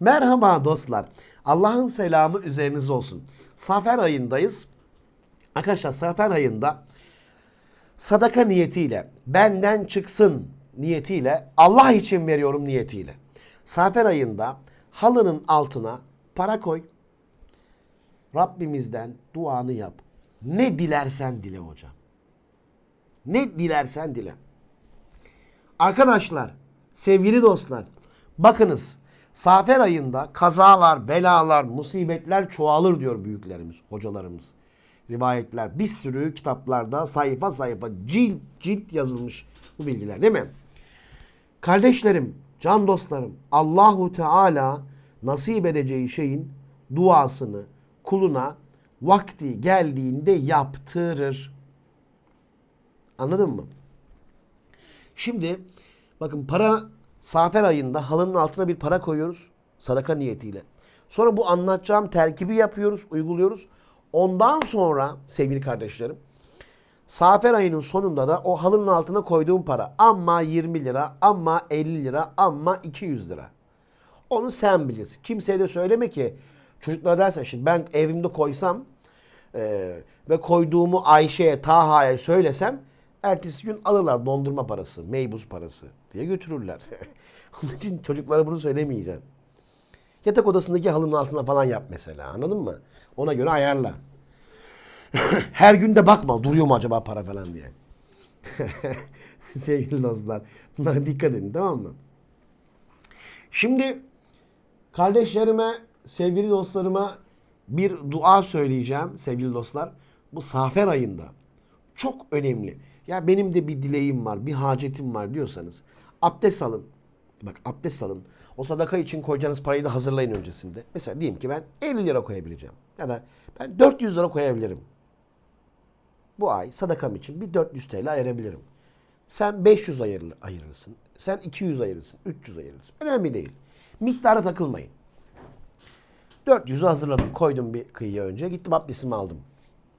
Merhaba dostlar. Allah'ın selamı üzerinize olsun. Safer ayındayız. Arkadaşlar Safer ayında sadaka niyetiyle, benden çıksın niyetiyle, Allah için veriyorum niyetiyle. Safer ayında halının altına para koy. Rabbimizden duanı yap. Ne dilersen dile hocam. Ne dilersen dile. Arkadaşlar, sevgili dostlar, bakınız Safer ayında kazalar, belalar, musibetler çoğalır diyor büyüklerimiz, hocalarımız. Rivayetler, bir sürü kitaplarda sayfa sayfa, cilt cilt yazılmış bu bilgiler değil mi? Kardeşlerim, can dostlarım, Allahu Teala nasip edeceği şeyin duasını kuluna vakti geldiğinde yaptırır. Anladın mı? Şimdi bakın para safer ayında halının altına bir para koyuyoruz sadaka niyetiyle. Sonra bu anlatacağım terkibi yapıyoruz, uyguluyoruz. Ondan sonra sevgili kardeşlerim Safer ayının sonunda da o halının altına koyduğum para amma 20 lira, amma 50 lira, amma 200 lira. Onu sen bilirsin. Kimseye de söyleme ki çocuklara dersen şimdi ben evimde koysam e, ve koyduğumu Ayşe'ye, Taha'ya söylesem ertesi gün alırlar dondurma parası, meybuz parası diye götürürler. Onun için çocuklara bunu söylemeyeceğim. Yatak odasındaki halının altına falan yap mesela anladın mı? Ona göre ayarla. Her gün de bakma duruyor mu acaba para falan diye. Sevgili dostlar bunlara dikkat edin tamam mı? Şimdi kardeşlerime, sevgili dostlarıma bir dua söyleyeceğim sevgili dostlar. Bu Safer ayında çok önemli. Ya benim de bir dileğim var, bir hacetim var diyorsanız abdest alın. Bak abdest alın. O sadaka için koyacağınız parayı da hazırlayın öncesinde. Mesela diyeyim ki ben 50 lira koyabileceğim. Ya da ben 400 lira koyabilirim. Bu ay sadakam için bir 400 TL ayırabilirim. Sen 500 ayır, ayırırsın. Sen 200 ayırırsın. 300 ayırırsın. Önemli değil. Miktara takılmayın. 400'ü hazırladım. Koydum bir kıyıya önce. Gittim abdestimi aldım.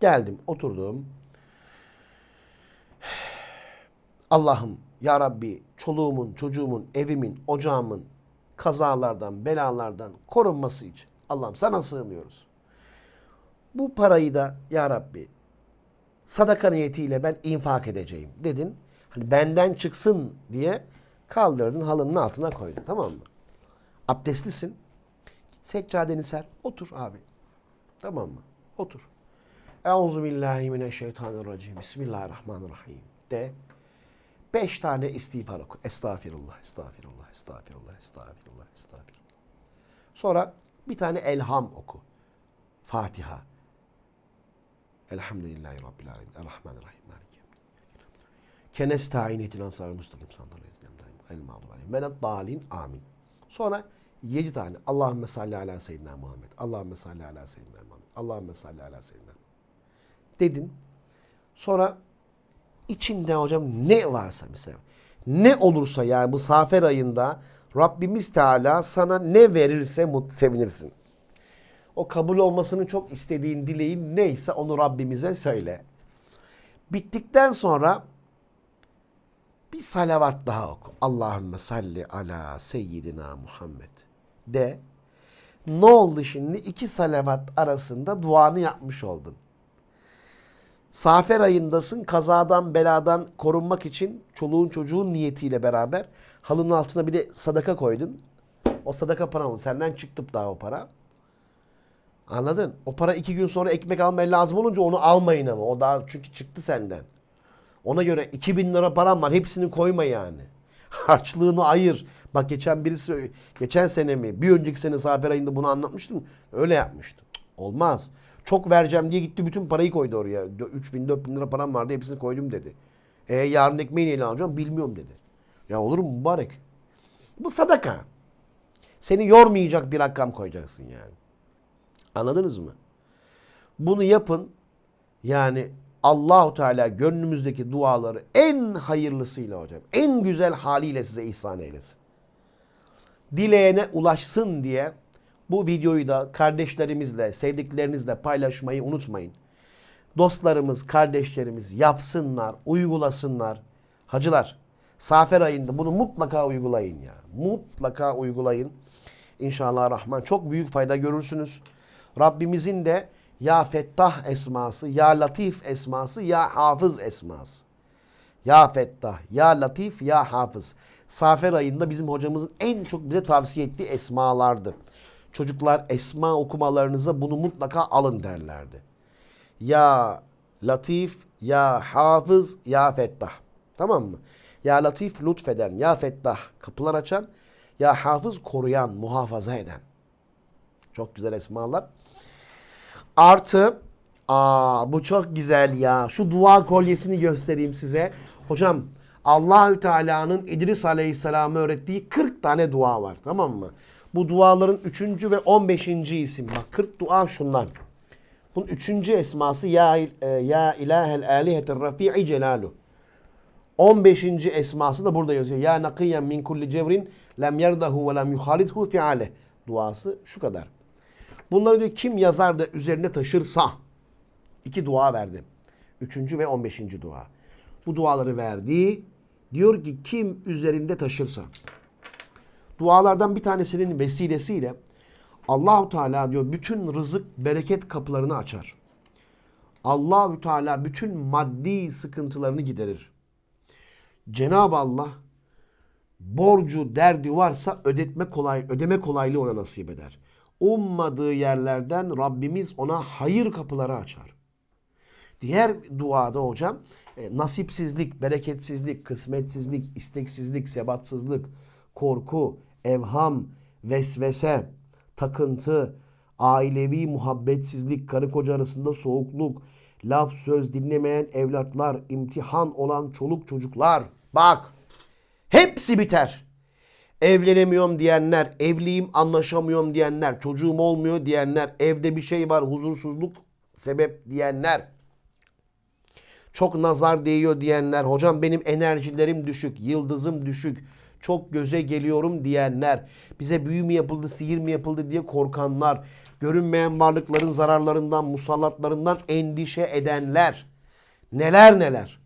Geldim. Oturdum. Allah'ım ya Rabbi çoluğumun, çocuğumun, evimin, ocağımın kazalardan, belalardan korunması için Allah'ım sana sığınıyoruz. Bu parayı da ya Rabbi sadaka niyetiyle ben infak edeceğim dedin. Hani benden çıksın diye kaldırdın halının altına koydun tamam mı? Abdestlisin. Seccadeni ser. Otur abi. Tamam mı? Otur. Euzu billahi mineşşeytanirracim. Bismillahirrahmanirrahim. De. Beş tane istiğfar oku. Estağfirullah, estağfirullah, estağfirullah, estağfirullah, estağfirullah. Sonra bir tane elham oku. Fatiha. Elhamdülillahi Rabbil alemin. Errahmanirrahim. Maliki yevmiddin. Kenesta'in ihtilan sarı mustakim sandalye. El mağdubi aleyhim. Velet dalin. Amin. Sonra yedi tane. Allahümme salli ala seyyidina Muhammed. Allahümme salli ala seyyidina Muhammed. Allahümme salli ala seyyidina Dedin. Sonra içinde hocam ne varsa mesela. Ne olursa yani bu safer ayında Rabbimiz Teala sana ne verirse mut sevinirsin. O kabul olmasını çok istediğin dileğin neyse onu Rabbimize söyle. Bittikten sonra bir salavat daha oku. Allahümme salli ala seyyidina Muhammed de. Ne oldu şimdi? İki salavat arasında duanı yapmış oldun. Safer ayındasın. Kazadan, beladan korunmak için çoluğun çocuğun niyetiyle beraber halının altına bir de sadaka koydun. O sadaka para mı? Senden çıktı daha o para. Anladın? O para iki gün sonra ekmek almaya lazım olunca onu almayın ama. O daha çünkü çıktı senden. Ona göre 2000 lira param var. Hepsini koyma yani. Harçlığını ayır. Bak geçen birisi geçen sene mi bir önceki sene Safer ayında bunu anlatmıştım. Öyle yapmıştım. Olmaz. Çok vereceğim diye gitti bütün parayı koydu oraya. 3000 4000 lira param vardı hepsini koydum dedi. E yarın ekmeği neyle alacağım bilmiyorum dedi. Ya olur mu mübarek? Bu sadaka. Seni yormayacak bir rakam koyacaksın yani. Anladınız mı? Bunu yapın. Yani Allahu Teala gönlümüzdeki duaları en hayırlısıyla hocam, en güzel haliyle size ihsan eylesin. Dileyene ulaşsın diye bu videoyu da kardeşlerimizle, sevdiklerinizle paylaşmayı unutmayın. Dostlarımız, kardeşlerimiz yapsınlar, uygulasınlar. Hacılar, Safer ayında bunu mutlaka uygulayın ya. Mutlaka uygulayın. İnşallah Rahman çok büyük fayda görürsünüz. Rabbimizin de ya Fettah esması, ya Latif esması, ya Hafız esması. Ya Fettah, ya Latif, ya Hafız. Safer ayında bizim hocamızın en çok bize tavsiye ettiği esmalardı. Çocuklar esma okumalarınıza bunu mutlaka alın derlerdi. Ya Latif, ya Hafız, ya Fettah. Tamam mı? Ya Latif lütfeden, ya Fettah kapılar açan, ya Hafız koruyan, muhafaza eden. Çok güzel esmalar. Artı aa bu çok güzel ya. Şu dua kolyesini göstereyim size. Hocam Allahü Teala'nın İdris Aleyhisselam'a öğrettiği 40 tane dua var. Tamam mı? Bu duaların 3. ve 15. isim. Bak 40 dua şunlar. Bunun 3. esması ya, e, ya ilahel alihetir rafi'i celalu. 15. esması da burada yazıyor. Ya nakiyen min kulli cevrin lem yerdahu ve lem yuhalidhu fi'aleh. Duası şu kadar. Bunları diyor kim yazar da üzerine taşırsa. iki dua verdi. Üçüncü ve on beşinci dua. Bu duaları verdi. Diyor ki kim üzerinde taşırsa. Dualardan bir tanesinin vesilesiyle Allahu Teala diyor bütün rızık bereket kapılarını açar. Allahü Teala bütün maddi sıkıntılarını giderir. Cenab-ı Allah borcu, derdi varsa ödetme kolay, ödeme kolaylığı ona nasip eder. Ummadığı yerlerden Rabbimiz ona hayır kapıları açar. Diğer duada hocam e, nasipsizlik, bereketsizlik, kısmetsizlik, isteksizlik, sebatsızlık, korku, evham, vesvese, takıntı, ailevi muhabbetsizlik, karı koca arasında soğukluk, laf söz dinlemeyen evlatlar, imtihan olan çoluk çocuklar. Bak hepsi biter. Evlenemiyorum diyenler, evliyim anlaşamıyorum diyenler, çocuğum olmuyor diyenler, evde bir şey var huzursuzluk sebep diyenler. Çok nazar değiyor diyenler, hocam benim enerjilerim düşük, yıldızım düşük, çok göze geliyorum diyenler, bize büyü mü yapıldı, sihir mi yapıldı diye korkanlar, görünmeyen varlıkların zararlarından, musallatlarından endişe edenler. Neler neler.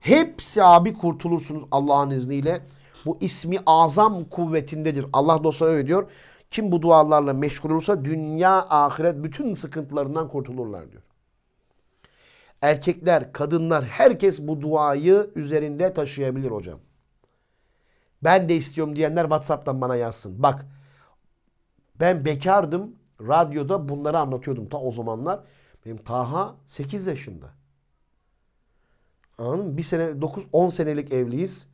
Hepsi abi kurtulursunuz Allah'ın izniyle. Bu ismi azam kuvvetindedir. Allah dostları öyle diyor. Kim bu dualarla meşgul olursa dünya ahiret bütün sıkıntılarından kurtulurlar diyor. Erkekler, kadınlar herkes bu duayı üzerinde taşıyabilir hocam. Ben de istiyorum diyenler WhatsApp'tan bana yazsın. Bak ben bekardım. Radyoda bunları anlatıyordum ta o zamanlar. Benim Taha 8 yaşında. Anladın mı? Bir sene 9 10 senelik evliyiz.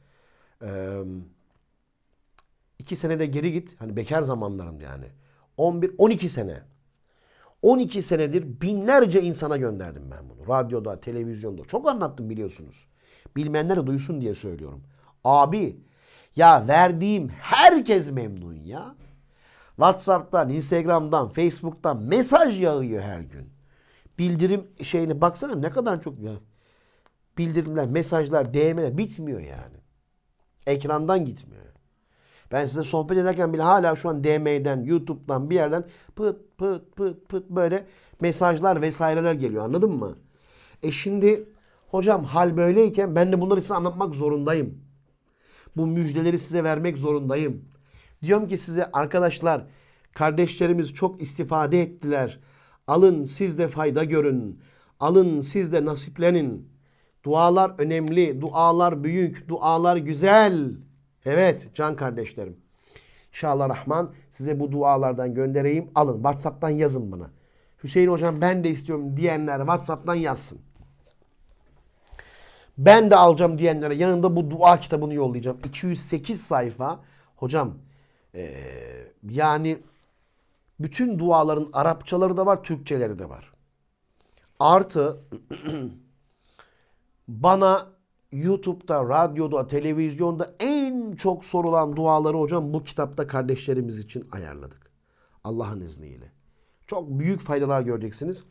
Ee, iki senede geri git. Hani bekar zamanlarım yani. 11 12 sene. 12 senedir binlerce insana gönderdim ben bunu. Radyoda, televizyonda. Çok anlattım biliyorsunuz. Bilmeyenler de duysun diye söylüyorum. Abi ya verdiğim herkes memnun ya. WhatsApp'tan, Instagram'dan, Facebook'tan mesaj yağıyor her gün. Bildirim şeyini baksana ne kadar çok ya. Bildirimler, mesajlar, DM'ler bitmiyor yani. Ekrandan gitmiyor. Ben size sohbet ederken bile hala şu an DM'den, YouTube'dan bir yerden pıt pıt pıt pıt böyle mesajlar vesaireler geliyor anladın mı? E şimdi hocam hal böyleyken ben de bunları size anlatmak zorundayım. Bu müjdeleri size vermek zorundayım. Diyorum ki size arkadaşlar, kardeşlerimiz çok istifade ettiler. Alın siz de fayda görün. Alın siz de nasiplenin. Dualar önemli, dualar büyük, dualar güzel. Evet can kardeşlerim. İnşallah Rahman size bu dualardan göndereyim. Alın WhatsApp'tan yazın bana. Hüseyin hocam ben de istiyorum diyenler WhatsApp'tan yazsın. Ben de alacağım diyenlere yanında bu dua kitabını yollayacağım. 208 sayfa. Hocam ee, yani bütün duaların Arapçaları da var, Türkçeleri de var. Artı bana YouTube'da, radyoda, televizyonda en çok sorulan duaları hocam bu kitapta kardeşlerimiz için ayarladık. Allah'ın izniyle. Çok büyük faydalar göreceksiniz.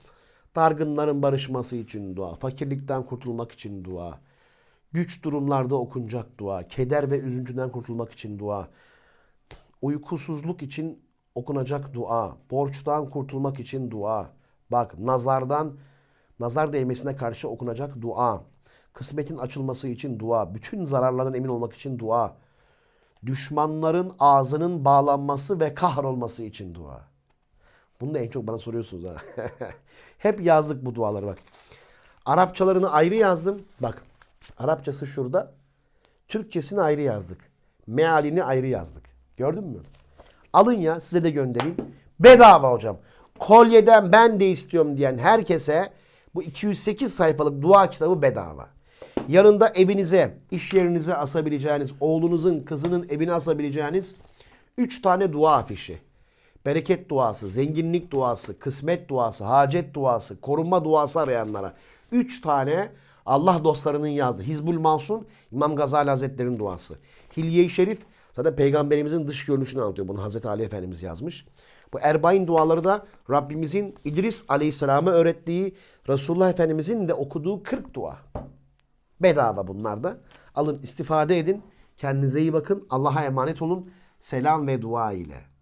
Dargınların barışması için dua, fakirlikten kurtulmak için dua, güç durumlarda okunacak dua, keder ve üzüntüden kurtulmak için dua, uykusuzluk için okunacak dua, borçtan kurtulmak için dua. Bak nazardan, nazar değmesine karşı okunacak dua. Kısmetin açılması için dua. Bütün zararlardan emin olmak için dua. Düşmanların ağzının bağlanması ve kahrolması için dua. Bunu da en çok bana soruyorsunuz ha. Hep yazdık bu duaları bak. Arapçalarını ayrı yazdım. Bak. Arapçası şurada. Türkçesini ayrı yazdık. Mealini ayrı yazdık. Gördün mü? Alın ya size de göndereyim. Bedava hocam. Kolyeden ben de istiyorum diyen herkese bu 208 sayfalık dua kitabı bedava. Yanında evinize, iş yerinize asabileceğiniz, oğlunuzun, kızının evine asabileceğiniz 3 tane dua afişi. Bereket duası, zenginlik duası, kısmet duası, hacet duası, korunma duası arayanlara. 3 tane Allah dostlarının yazdığı. Hizbul Mansun, İmam Gazali Hazretleri'nin duası. Hilye-i Şerif, zaten peygamberimizin dış görünüşünü anlatıyor. Bunu Hazreti Ali Efendimiz yazmış. Bu Erbain duaları da Rabbimizin İdris Aleyhisselam'a öğrettiği, Resulullah Efendimizin de okuduğu 40 dua. Bedava bunlar da. Alın istifade edin. Kendinize iyi bakın. Allah'a emanet olun. Selam ve dua ile.